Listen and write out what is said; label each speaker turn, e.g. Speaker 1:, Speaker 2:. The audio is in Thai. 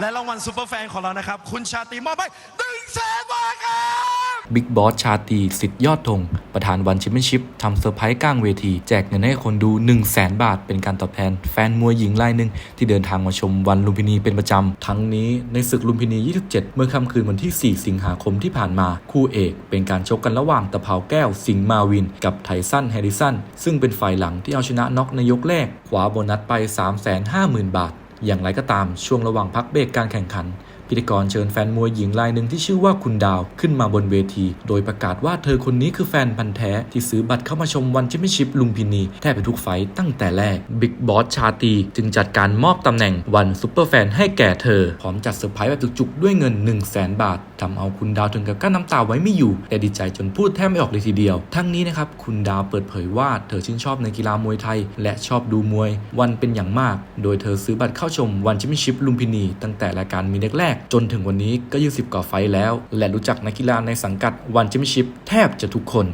Speaker 1: และรางวัลซูเปอร์แฟนของเรานะครับ คุณชาตรีมอบให้หนึ่งแสนบาทครับ
Speaker 2: บิ๊กบอสชาตีสิทธิ์ยอดธงประธานวันแชมเปี้ยนชิพทำเซอร์ไพรส์กลางเวที แจกเงินให้คนดู 1 0 0 0 0แบาท เป็นการตอบแทนแฟนมวยหญิงรายหนึ่ง ที่เดินทางมาชมวันลุมพินีเป็นประจำ ทั้งนี้ในศึกลุมพินี 27 เมื่อค่ำคืนวันที่ 4 สิงหาคมที่ผ่านมา คู่เอก เป็นการชกกันระหว่างตะเภาแก้ว สิงห์มาวิน กับไทสันแฮร์ริสันซึ่งเป็นฝ่ายหลังที่เอาชนะน็อกในยกแรกคว้าโบนัสไป 350,000 บาท อย่างไรก็ตามช่วงระหว่างพักเบรกการแข่งขัน พิธีกรเชิญแฟนมวยหญิงรายหนึ่งที่ชื่อว่าคุณดาวขึ้นมาบนเวที โดยประกาศว่าเธอคนนี้คือแฟนพันธ์แท้ที่ซื้อบัตรเข้ามาชมวันแชมเปี้ยนชิพลุมพินีแทบไปทุกไฟต์ตั้งแต่แรกบิ๊กบอสชาตี จึงจัดการมอบตำแหน่งวันซุปเปอร์แฟนให้แก่เธอ พร้อมจัดเซอร์ไพรส์แบบจุกๆด้วยเงิน 1 0 0 0 0แสนบาททำเอาคุณดาวถึงกับกั้นน้ำตาไว้ไม่อยู่ แต่ดีใจจนพูดแทบไม่ออกเลยทีเดียว ทั้งนี้นะครับคุณดาวเปิดเผยว่าเธอชื่นชอบในกีฬามวยไทย และชอบดูมวย วันเป็นอย่างมาก โดยเธอซื้อบัตรเข้าชมวันแชมเปี้ยนชิพลุมพินีตั้งแต่รายการมีแรกกจนถึงวันนี้ก็ยี่สิบกว่าไฟแล้ว และรู้จักนักกีฬาในสังกัดวันแชมเปี้ยนชิพแทบจะทุกคน